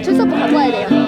어, 출석부 갖고 와야 돼요.